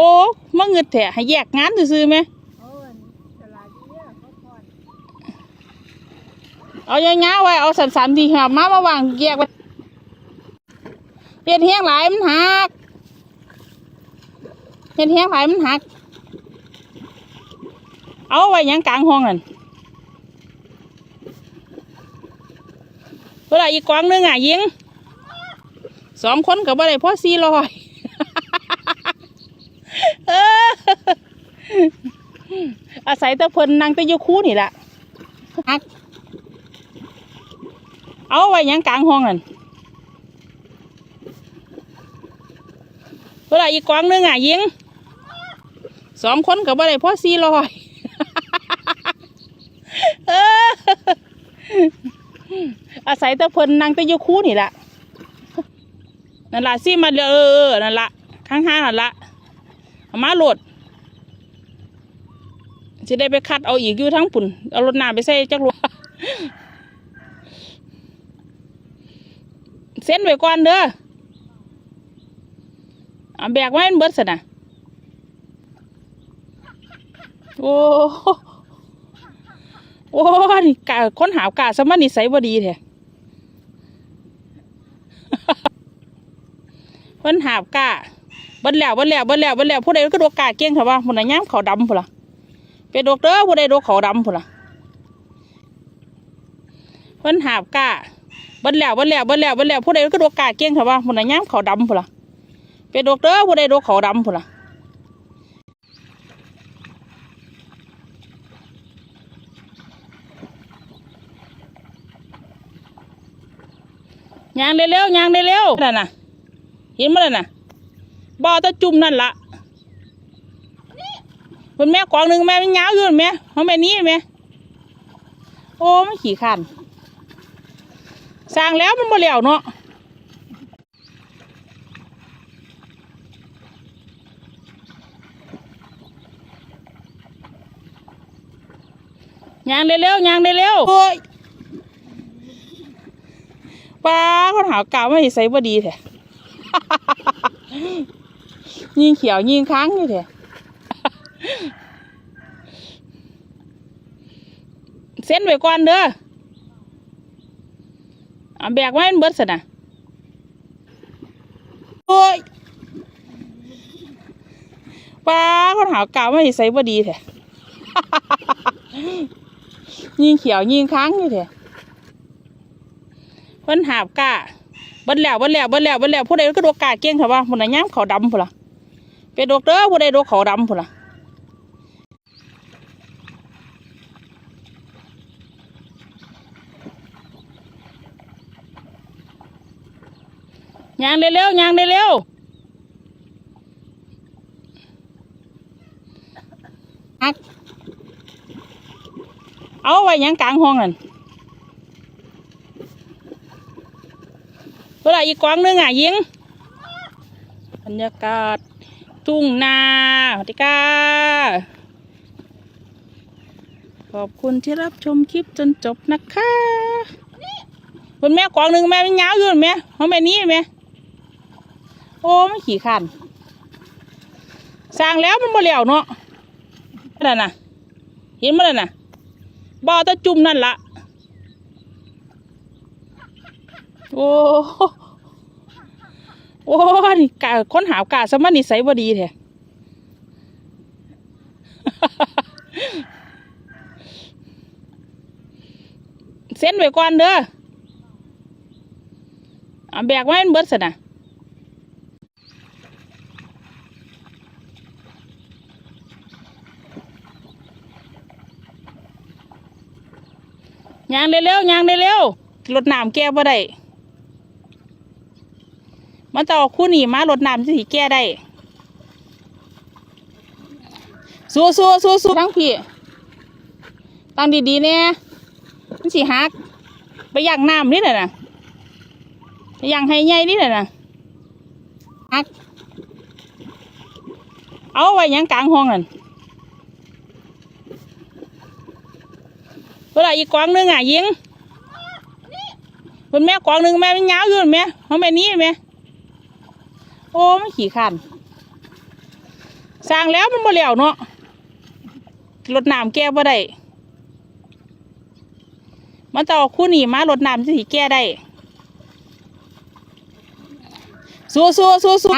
โอ้มาเงิดแถให้แยกงานซื่อไหมเอาอันตลาดเนี่ยเขาก่อนเอาอย่างไว้เอาสันสันๆทีครับมามาวางแยกไว้เห็ดแห้งหลายมันหักเห็ดแห้งหลายมันหัก เอาไว้ยังกลางห้องนั่นเวลาอีกกวางนึงอะยิงสองคนกับอะไรพ่อสี่ร้อย เออ อาศัยแตะเพิ่นนั่งแตะอยู่คู่นี่แหละหักเอาไว้หยังกลางห้องนั่นเวลาอีกกวางหนึงอะยิงสองคนกับอะไรพ่อสี่ร้อยเอออาศัยแตะเพิ่นนั่งแตะอยู่คู่นี่แหละนั่นละซี่มาเด้อเออเออนั่นละข้างห้างนั่นละเอามาโหลด จะได้ไปคัดเอาอีกอยู่ทั้งปุ่น เอารถน้ำไปใส่จักรวเส้นไว้ก่อนเด้อเอาแบกไว้เบิดสนะโอ้โอ้นี่กาค้นหากาสมานิสัยบ่ดีแท้ค้นหาวกาบดแล้วบดแล้วบดแล้วบิดแล้วผู้ใดก็โดกกาเก่งค่ะว่าผู้ใดย่ามเขาดำพุ่นล่ะ ไปดกเด้อผู้ใดดกเขาดำพุ่นล่ะค้นหาวกาบิ้แล้วบิ้แล้วบิ้แล้วบิ้แล้วผู้ใดก็ดกกาเก่งค่ะว่าผู้ใดย่ามเขาดำพุ่นล่ะไปดกเด้อผู้ใดดกเขาดำพุ่นล่ะยางเร็วๆยางเร็วๆนั่นน่ะเห็นมั้ยน่ะบ่อตะจุ่มนั่นละ คุณแม่กองหนึ่งแม่มันยาอยู่นั่นแม่ของแม่นี้แม่โอ้ไม่ขี่ขันสร้างแล้วมันบ่แล้วเนาะยางเร็วๆยางเร็วๆโอ้ยป้าคนหากาวไม่ใส่บ่ดีแท้ยิงเขียวยิงค้างอยู่แท้ เส้นไว้ก่อนเด้อเอาแบกไว้เบิดสนะโอ้ยป้าคนหากาวไม่ใส่บ่ดีแท้ยิงเขียวยิงค้างอยู่แท้เพิ่นหาบกาบิดแล้วบิดแล้วบิดแล้วบิดแล้วผู้ใดก็โดกกาเก่งค่ะว่าผู้ใดย่ามเขาดำพุ่นล่ะไปโดกเด้อผู้ใดโดกเขาดำพุ่นล่ะ ยางเร็วๆยางเร็วๆอักเอาไว้หยังกลางห้องนั่นเวลาอีกกวางหนึงอะยิงบรรยากาศทุ่งนาสวัสดีค่ะขอบคุณที่รับชมคลิปจนจบนะคะคุณแม่กวางหนึ่งแม่มันยาวอยู่นั่นแม่ของแม่นี้แม่ โอ้ไม่ขี่ขันสร้างแล้วมันบ่แล้วเนาะนั่นน่ะ เห็นมั้ยน่ะบ่อตะจุ่มนั่นละโอ้โอ้นี่กาค้นหากาสมานิสัยบ่ดีแท้เส้นไว้ก่อนเด้อเอาแบกไว้ให้มันเบิดสนะ ยางเร็วๆยางเร็วๆรถน้ำแก้บ่ได้มันจะเอาคู่หนีมารถน้ำสิแก้ได้สู้สู้สู้สู้ทั้งพี่ตั้งดีๆเนี่ยมันสิหัก ไปย่างน้ำนี่แหละนะไปย่างให้ใหญ่นี่แหละนะหัก เอาไว้ยังกลางห้องนั่น เวลาอีกกวางหนึงอะยิงคุณแม่กวางหนึ่งแม่มันยาวอยู่นั่นแม่ของแม่นี้แม่โอ้ไม่ขี่ขันสร้างแล้วมันบ่แล้วเนาะรถน้ำแก้บ่ได้มันจะเอาคู่นี้มารถน้ำสิแก้ได้สู้สู้สู้สู้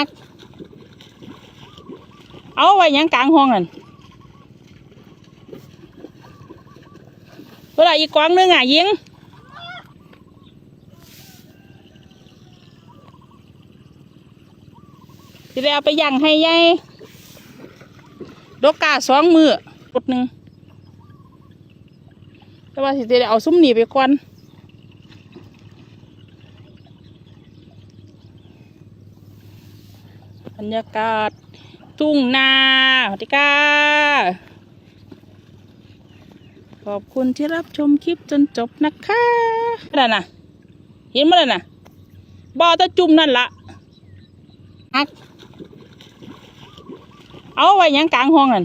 เอาไว้หยังกลางห้องนั่น วลาอีกกวางหนึงอะยิงสิได้เอาไปย่างให้ยายดกกาสองมือรถหนึ่งแต่ว่าสิได้เอาซุ้มหนีไปก่อนบรรยากาศ ทุ่งนาสวัสดีค่ะ ขอบคุณที่รับชมคลิปจนจบนะคะนั่นน่ะ เห็นมั้ยน่ะบ่อตะจุ่มนั่นละฮักเอาไว้ยังกลางห้องนั่น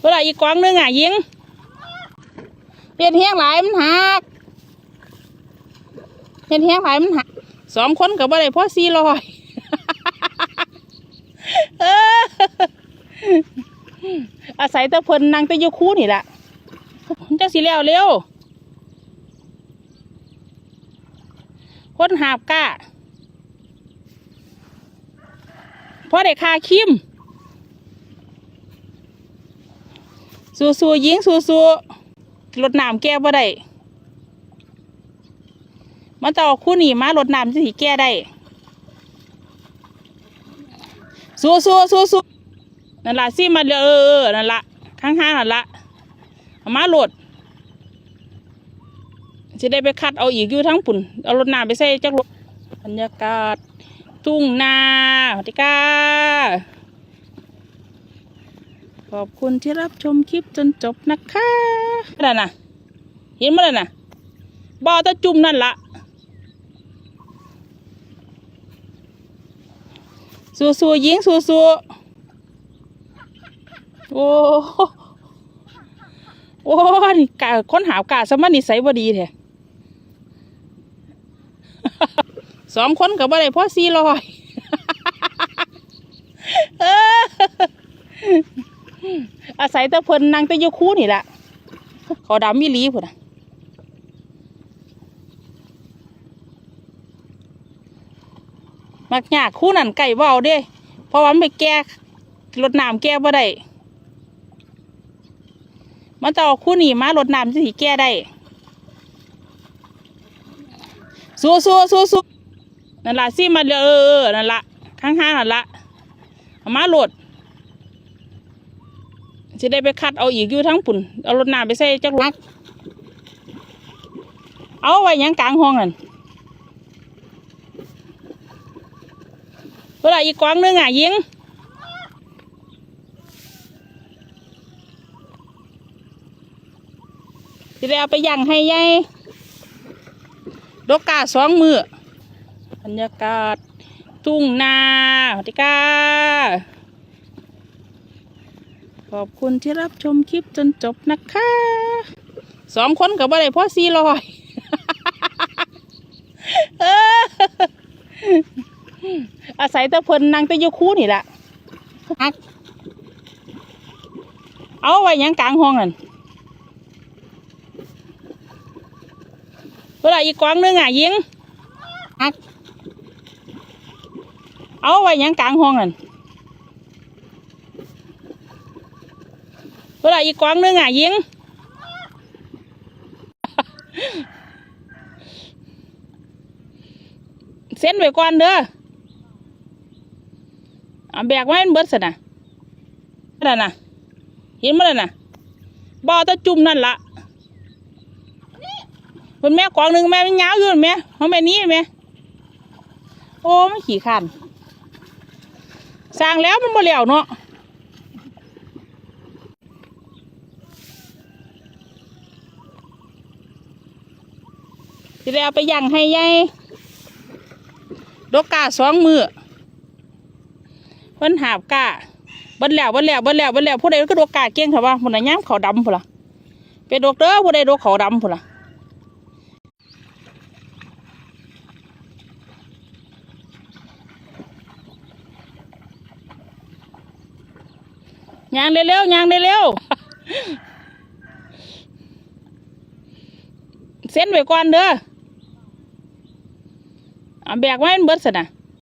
เวลาอีกกวางหนึงอะยิงเห็ดแห้งหลายมันหักเห็ดแห้งหลายมันหักสองคนกับอะไรพ่อสี่ร้อยเอาศัยตะเพิ่นนางตะยูคู่นี่แหละจังสิแล้วเร็วคนหาบก้าพราะได้คาคิมสู้สู้ยิงสู้สู้รถน้ำแก้บ่ได้มันจะเอาคู่หนีมารถน้ำสิแก้ได้สู้สู้สู้สู้ นั่นละสิมาเด้อเออนั่นละข้างๆนั่นละเอามาโหลดจะได้ไปคัดเอาอีกอยู่ทั้งปุ่นเอารถน้ำไปใส่จักรถบรรยากาศทุ่งนาสวัสดีค่ะขอบคุณที่รับชมคลิปจนจบนะคะนั่นน่ะเห็นมั้ยน่ะบ่อตะจุ่มนั่นละสู้สู้ๆยิงสูสู้ๆ โอ้โหโอ้นี่กาค้นหากาสมันนิสัยบดีแท้สองคนกับอะไรพ่อสี่ร้อยอาศัยตะเพิ่นนางตะยูคู่นี่แหละขาดำมีลีพุ่นนะมักยากคู่นั่นไก่เบาเด้ เพราะว่ามันไปแก้รถน้ำแก้บ่ได้ มันจะเอาคู่นี้มารถน้ำสิแก้ได้สู้สู้สู้สู้นั่นละสิมาเด้อเออนั่นละข้างๆนั่นละเอามาโหลดจะได้ไปคัดเอาอีกอยู่ทั้งปุ่นเอารถน้ำไปใส่จักรรถเอาไว้ยังกลางห้องนั่นเวลาอีกกวางหนึงอะยิง จะได้เอาไปย่างให้ยายดกกาสองมือบรรยากาศ ทุ่งนาสวัสดีค่ะขอบคุณที่รับชมคลิปจนจบนะคะสองคนกับอะไรพ่อสี่ร้อยอาศัยตะเพิ่นนางตะยูคู่นี่แหละเอาไว้ยังกลางห้องนั่น เวลาอีกกวางหนึงอะยิงฮักเอาไว้หยังกลางห้องนั่นเวลาอีกกวางหนึงอะยิงเส้นไว้ก่อนเด้อเอาแบกไว้ให้มันเบิดสินะนั่นน่ะเห็นมั้ยน่ะบ่อตะจุ่มนั่นละ คนแม่กวางหนึ่งแม่ไมันยาวอยู่นแม่เของแม่นี้แม่โอ้ไม่ขี่ขันสร้างแล้วมันบ่แล้วเนาะสิได้เอาไปย่างให้ยายดกกาสองมือเพิ่นหาบกาบิ้แล้วบิ้แล้วบิ้แล้วบิ้แล้วผู้ใดก็ดกกาเก่งค่ะว่าผู้ใดย่ามเขาดำผู้ล่ะเป็นดกเด้อผู้ใดดกเขาดำผู้ล่ะ ยางเร็วๆยางเร็วๆเส้นไว้ก่อนเด้อเอาแบกไว้มันเบิดสินะ